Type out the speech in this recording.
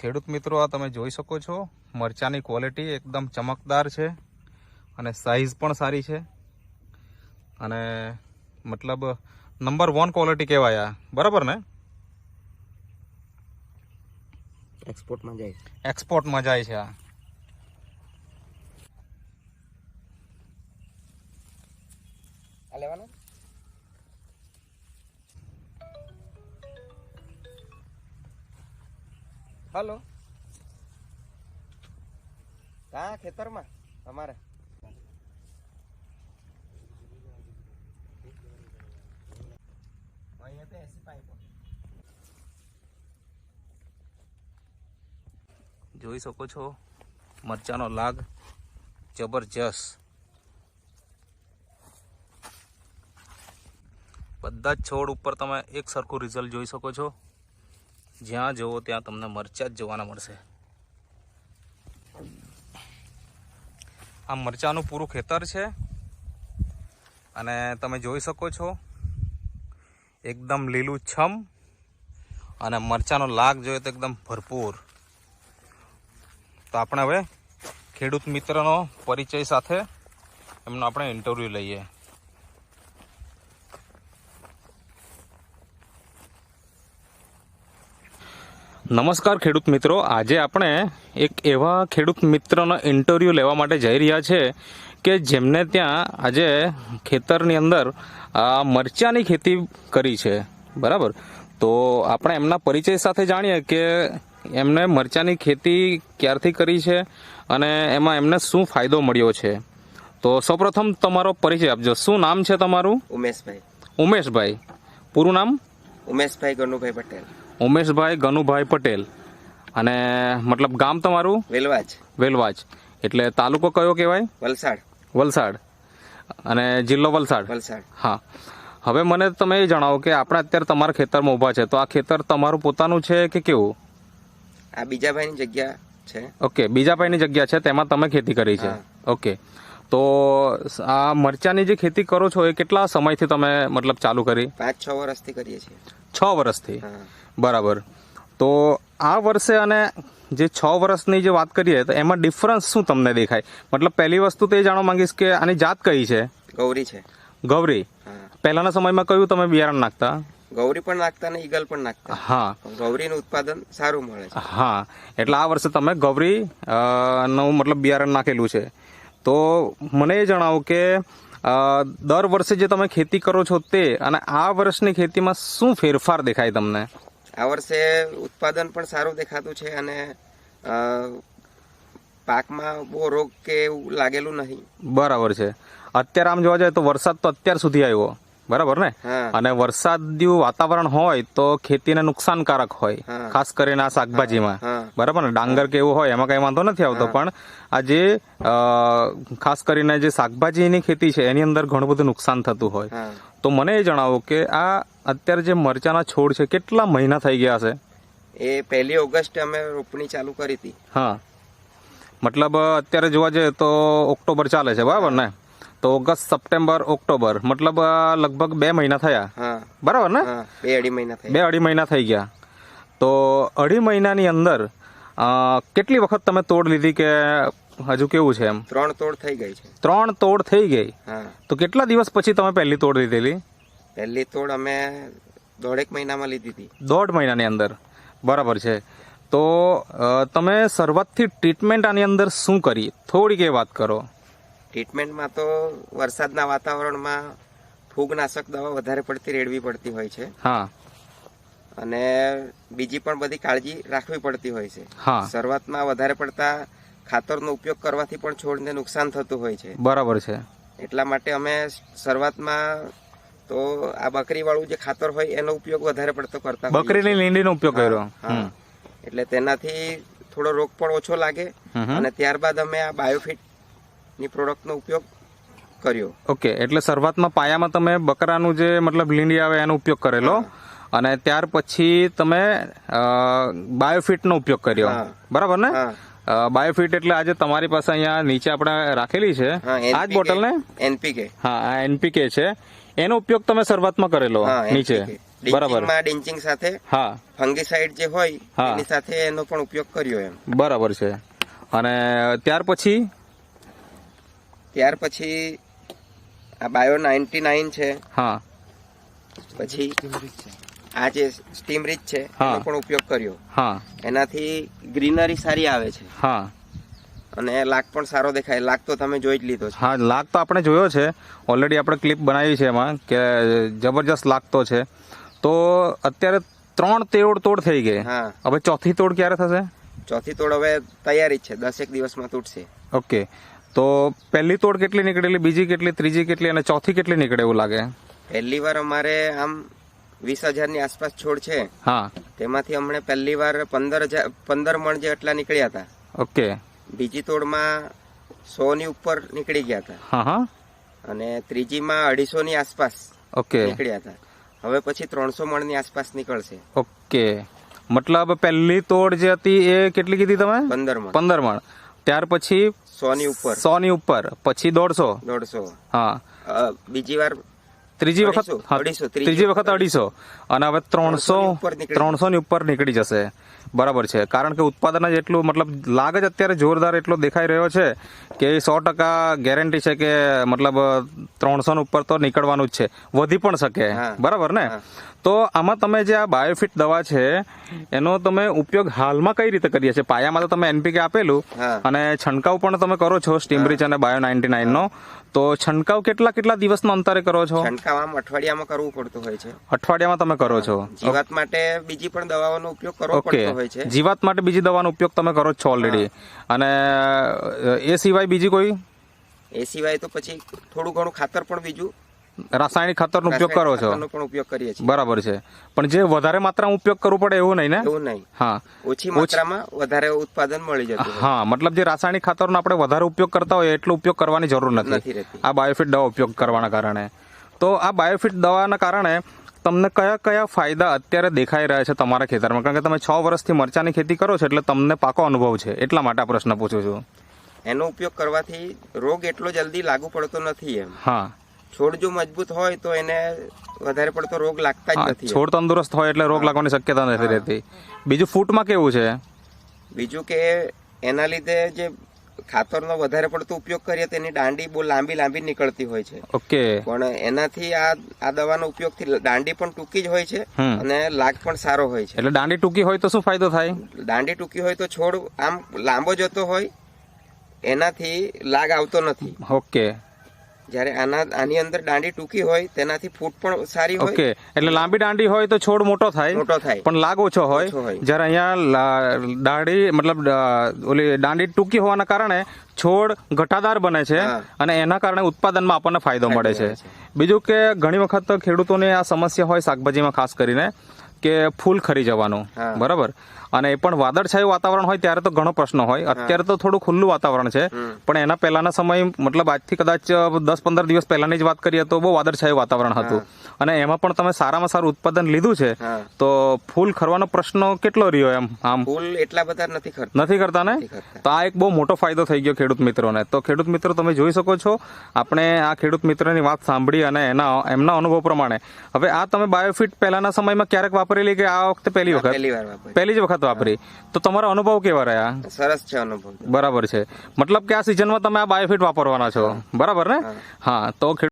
ખેડૂત મિત્રો આ તમે જોઈ શકો છો. મરચાંની ક્વોલિટી એકદમ ચમકદાર છે અને સાઇઝ પણ સારી છે. અને મતલબ નંબર વન ક્વોલિટી કહેવાય આ. બરાબર ને? એક્સપોર્ટમાં જાય એક્સપોર્ટમાં જાય છે આ. હલો. હા ખેતરમાં અમારે જોઈ શકો છો, મરચાનો લાગ જબરજસ્ત. બધા જ છોડ ઉપર તમે એક સરખું રિઝલ્ટ જોઈ શકો છો. જ્યાં જુઓ ત્યાં તમને મરચા જ જોવાના મળશે. આ મરચાનું પૂરું ખેતર છે. અને તમે જોઈ શકો છો, એકદમ લીલું છમ અને મરચાનો લાગ જોઈએ તો એકદમ ભરપૂર. તો આપણે હવે ખેડૂત મિત્રનો પરિચય સાથે એમનો આપણે ઇન્ટરવ્યૂ લઈએ. નમસ્કાર ખેડૂત મિત્રો. આજે આપણે એક એવા ખેડૂત મિત્રનો ઇન્ટરવ્યૂ લેવા માટે જઈ રહ્યા છે કે જેમને ત્યાં આજે ખેતરની અંદર મરચાની ખેતી કરી છે. બરાબર? તો આપણે એમના પરિચય સાથે જાણીએ કે એમને મરચાની ખેતી ક્યારથી કરી છે અને એમાં એમને શું ફાયદો મળ્યો છે. તો સૌપ્રથમ તમારો પરિચય આપજો. શું નામ છે તમારું? ઉમેશભાઈ. ઉમેશભાઈ. પૂરું નામ? ઉમેશભાઈ ગનુભાઈ પટેલ. ઉમેશભાઈ ગનુભાઈ પટેલ. અને મતલબ ગામ તમારું? વેલવાજ. વેલવાજ. એટલે તાલુકો કયો કહેવાય? વલસાડ. વલસાડ. અને જિલ્લો વલસાડ? વલસાડ. હા. હવે મને તમે એ જણાવો કે આપણે અત્યારે તમારા ખેતરમાં ઊભા છે તો આ ખેતર તમારું પોતાનું છે કે કેવું? આ બીજા ભાઈની જગ્યા છે. ઓકે બીજા ભાઈની જગ્યા છે તેમાં તમે ખેતી કરી છે. ઓકે. તો આ મરચાની જે ખેતી કરો છો એ કેટલા સમયથી તમે મતલબ ચાલુ કરી? પાંચ છ વર્ષથી કરીએ છીએ. છ વર્ષથી? હા. બરાબર. તો આ વર્ષે અને જે છ વર્ષની જે વાત કરીએ તો એમાં ડિફરન્સ શું તમને દેખાય? મતલબ પહેલી વસ્તુ તો એ જાણવા માંગીશ કે આની જાત કઈ છે? ગૌરી છે. ગૌરી. પહેલાના સમયમાં કયું તમે બિયારણ નાખતા? ગૌરી પણ નાખતા ને ઈગલ પણ નાખતા. હા. ગૌરીનું ઉત્પાદન સારું મળે છે. હા. એટલે આ વર્ષે તમે ગૌરી નું મતલબ બિયારણ નાખેલું છે. તો મને એ જણાવો કે દર વર્ષે જે તમે ખેતી કરો છો તે અને આ વર્ષની ખેતીમાં શું ફેરફાર દેખાય તમને? આ વર્ષે ઉત્પાદન પણ સારું દેખાતું છે અને પાકમાં બહુ રોગ કે એવું લાગેલું નહીં. બરાબર છે. અત્યારે આમ જોવા જાય તો વરસાદ તો અત્યાર સુધી આવ્યો. બરાબર ને? અને વરસાદનું વાતાવરણ હોય તો ખેતીને નુકસાનકારક હોય ખાસ કરીને આ શાકભાજીમાં. બરાબર ને? ડાંગર કે એવું હોય એમાં કઈ વાંધો નથી આવતો પણ આ જે ખાસ કરીને જે શાકભાજીની ખેતી છે એની અંદર ઘણું બધું નુકસાન થતું હોય. તો મને એ જણાવો કે આ અત્યારે જે મરચાના છોડ છે કેટલા મહિના થઈ ગયા છે? એ પહેલી ઓગસ્ટે અમે રોપણી ચાલુ કરી હતી. હા. મતલબ અત્યારે જોવા જઈએ તો ઓક્ટોબર ચાલે છે બરાબર ને? તો ઓગસ્ટ સપ્ટેમ્બર ઓક્ટોબર મતલબ લગભગ બે મહિના થયા. બરાબર ને? બે અઢી મહિના બે અઢી મહિના થઈ ગયા. તો અઢી મહિનાની અંદર કેટલી વખત તમે તોડ લીધી કે હજુ કેવું છે એમ? ત્રણ તોડ થઈ ગઈ છે. ત્રણ તોડ થઈ ગઈ? તો કેટલા દિવસ પછી તમે પહેલી તોડ લીધેલી? પહેલી તોડ અમે દોઢેક મહિનામાં લીધી હતી. દોઢ મહિનાની અંદર. બરાબર છે. તો તમે શરૂઆતથી ટ્રીટમેન્ટ આની અંદર શું કરી? થોડીક એ વાત કરો. ટ્રીટમેન્ટમાં તો વરસાદના વાતાવરણમાં ફૂગનાશક દવા વધારે પડતી રેડવી પડતી હોય છે. હા. અને બીજી પણ બધી કાળજી રાખવી પડતી હોય છે. શરૂઆતમાં વધારે પડતા ખાતરનો ઉપયોગ કરવાથી પણ છોડને નુકસાન થતું હોય છે. બરાબર છે. એટલા માટે અમે શરૂઆતમાં તો આ બકરી વાળું જે ખાતર હોય એનો ઉપયોગ વધારે પડતો કરતા બકરીની લીંડીનો ઉપયોગ કર્યો. એટલે તેનાથી થોડો રોગ પણ ઓછો લાગે. અને ત્યારબાદ અમે આ બાયોફિટ ની પ્રોડક્ટનો ઉપયોગ કર્યો. ઓકે એટલે શરૂઆતમાં પાયામાં તમે બકરાનું જે મતલબ લીંડી આવે એનો ઉપયોગ કરેલો. અને ત્યાર પછી તમે બાયોફિટનો ઉપયોગ કર્યો. બરાબર ને? બાયોફિટ એટલે આજે તમારી પાસે અહીંયા નીચે આપણે રાખેલી છે. આ જ બોટલ ને એનપીકે. હા આ એનપીકે છે. એનો ઉપયોગ તમે શરૂઆતમાં કરેલો નીચે. બરાબર. ડિંચિંગ સાથે હા. ફંગીસાઇડ જે હોય. એની સાથે એનો પણ ઉપયોગ કર્યો એમ. બરાબર છે. અને ત્યાર પછી ત્યાર પછી આ બાયો નાઇન્ટી નાઇન છે. હા. પછી આ જે સ્ટીમ રીચ છે એનો પણ ઉપયોગ કર્યો. હા. એનાથી ગ્રીનરી સારી આવે છે. હા. અને લાગ પણ સારો દેખાય. લાગ તો તમે જોઈ જ લીધો છે. હા લાગ તો આપણે જોયો છે. ઓલરેડી આપણે ક્લિપ બનાવી છે એમાં કે જબરજસ્ત લાગતો છે. તો અત્યારે ત્રણ તેવડ તોડ થઈ ગઈ. હા. હવે ચોથી તોડ ક્યારે થશે? ચોથી તોડ હવે તૈયારી જ છે. દસેક દિવસમાં તૂટશે. ઓકે તો પહેલી તોડ કેટલી નીકળેલી બીજી કેટલી ત્રીજી કેટલી અને ચોથી કેટલી નીકળે એવું લાગે? પહેલી વાર અમારે આમ વીસ હજારની આસપાસ છોડ છે. હા. તેમાંથી અમને પહેલી વાર પંદર હજાર પંદર મણ જે એટલા નીકળ્યા હતા. ઓકે. બીજી તોડમાં સો ની ઉપર નીકળી ગયા હતા. હા હા. અને ત્રીજીમાં અઢીસો ની આસપાસ ઓકે. નીકળ્યા હતા. હવે પછી ત્રણસો મણની આસપાસ નીકળશે. ઓકે. મતલબ પહેલી તોડ જે હતી એ કેટલી કીધી તમે? પંદર મણ. પંદર મણ. ત્યાર પછી સો ની ઉપર. સો ની ઉપર. પછી દોઢસો. દોઢસો. હા. બીજી વાર ત્રીજી વખત ત્રીજી વખત અઢીસો. અને હવે ત્રણસો ત્રણસો ની ઉપર નીકળી જશે. બરાબર છે. કારણ કે ઉત્પાદન જ એટલું મતલબ લાગ જ અત્યારે જોરદાર એટલો દેખાઈ રહ્યો છે કે સો ટકા ગેરંટી છે કે મતલબ ત્રણસો ઉપર તો નીકળવાનું જ છે. વધી પણ શકે. બરાબર ને? તો આમાં તમે જે આ બાયોફિટ દવા છે એનો તમે ઉપયોગ હાલમાં કઈ રીતે કરીએ છીએ? પાયામાં તો તમે એનપીકે આપેલું અને છંટકાવ પણ તમે કરો છો સ્ટીમરીચ અને બાયો નાઇન્ટી નાઇન નો તો છંટકાવ કેટલા કેટલા દિવસનો અંતરે કરો છો? છંટકાવ આમ અઠવાડિયામાં કરવું પડતું હોય છે. અઠવાડિયામાં તમે કરો છો? જીવાત માટે બીજી પણ દવાઓનો ઉપયોગ કરવો પડતો હોય છે. જીવાત માટે બીજી દવાનો ઉપયોગ તમે કરો છો ઓલરેડી અને એ સિવાય બીજી કોઈ? એ સિવાય તો પછી થોડું ઘણું ખાતર પણ બીજું રાસાયણિક ખાતરનો ઉપયોગ કરો છો? ખાતરનો પણ ઉપયોગ કરીએ છીએ. બરાબર છે. પણ જે વધારે માત્રામાં ઉપયોગ કરવો પડે એવું નહીં ને? એવું નહીં. હા. ઓછી માત્રામાં વધારે ઉત્પાદન મળી જતું હા મતલબ જે રાસાયણિક ખાતરનો આપણે વધારે ઉપયોગ કરતા હોય એટલો ઉપયોગ કરવાની જરૂર નથી. નથી આ બાયોફિટ દવા ઉપયોગ કરવાના કારણે. તો આ બાયોફિટ દવાના કારણે તમને કયા કયા ફાયદા અત્યારે દેખાઈ રહ્યા છે તમારા ખેતરમાં? કારણ કે તમે છ વર્ષથી મરચાની ખેતી કરો છો એટલે તમને પાકો અનુભવ છે. એટલા માટે આ પ્રશ્ન પૂછું છું. એનો ઉપયોગ કરવાથી રોગ એટલો જલ્દી લાગુ પડતો નથી એમ. હા. છોડ જો મજબૂત હોય તો એને વધારે પડતો રોગ લાગતા જ નથી. છોડ તંદુરસ્ત હોય એટલે રોગ લાગવાની શક્યતા નથી રહેતી. બીજું ફૂટમાં કેવું છે? બીજું કે એના લીધે જે ખાતરનો વધારે પડતો ઉપયોગ કરીએ તો એની દાંડી બહુ લાંબી લાંબી નીકળતી હોય છે. ઓકે. પણ એનાથી આ આ દવાનો ઉપયોગથી દાંડી પણ ટૂંકી જ હોય છે અને લાગ પણ સારો હોય છે. એટલે દાંડી ટૂંકી હોય તો શું ફાયદો થાય? દાંડી ટૂંકી હોય તો છોડ આમ લાંબો જતો હોય એનાથી લાગ આવતો નથી. ઓકે. જ્યારે આના આની અંદર દાંડી ટૂંકી હોય તેનાથી ફૂટ પણ સારી હોય. ઓકે એટલે લાંબી દાંડી હોય તો છોડ મોટો થાય મોટો થાય. પણ લાગ ઓછો હોય. જ્યારે અહીંયા દાંડી મતલબ ઓલી દાંડી ટૂંકી હોવાના કારણે છોડ ઘટાદાર બને છે અને એના કારણે ઉત્પાદનમાં આપણને ફાયદો મળે છે. બીજું કે ઘણી વખત ખેડૂતોને આ સમસ્યા હોય શાકભાજીમાં ખાસ કરીને કે ફૂલ ખરી જવાનું. બરાબર? અને એ પણ વાદળછાયું વાતાવરણ હોય ત્યારે તો ઘણો પ્રશ્ન હોય. અત્યારે તો થોડું ખુલ્લું વાતાવરણ છે. પણ એના પહેલાના સમય મતલબ આજથી કદાચ દસ પંદર દિવસ પહેલાની જ વાત કરીએ તો બહુ વાદળછાયું વાતાવરણ હતું. અને એમાં પણ તમે સારામાં સારું ઉત્પાદન લીધું છે તો ફૂલ ખરવાનો પ્રશ્ન કેટલો રહ્યો એમ આમ? ફૂલ એટલા બધા નથી ખરતા નથી કરતા ને? તો આ એક બહુ મોટો ફાયદો થઈ ગયો ખેડૂત મિત્રોને. તો ખેડૂત મિત્રો તમે જોઈ શકો છો આપણે આ ખેડૂત મિત્રની વાત સાંભળી અને એના એમના અનુભવ પ્રમાણે. હવે આ તમે બાયોફિટ પહેલાના સમયમાં ક્યારેક વાપરેલી કે આ વખતે પહેલી વખત? પહેલી જ વખત વાપરી. તો તમારા અનુભવ કેવા રહ્યા? સરસ છે અનુભવ. બરાબર છે. મતલબ કે આ સિઝનમાં તમે આ બાયોફિટ વાપરવાના છો. બરાબર ને? હા. તો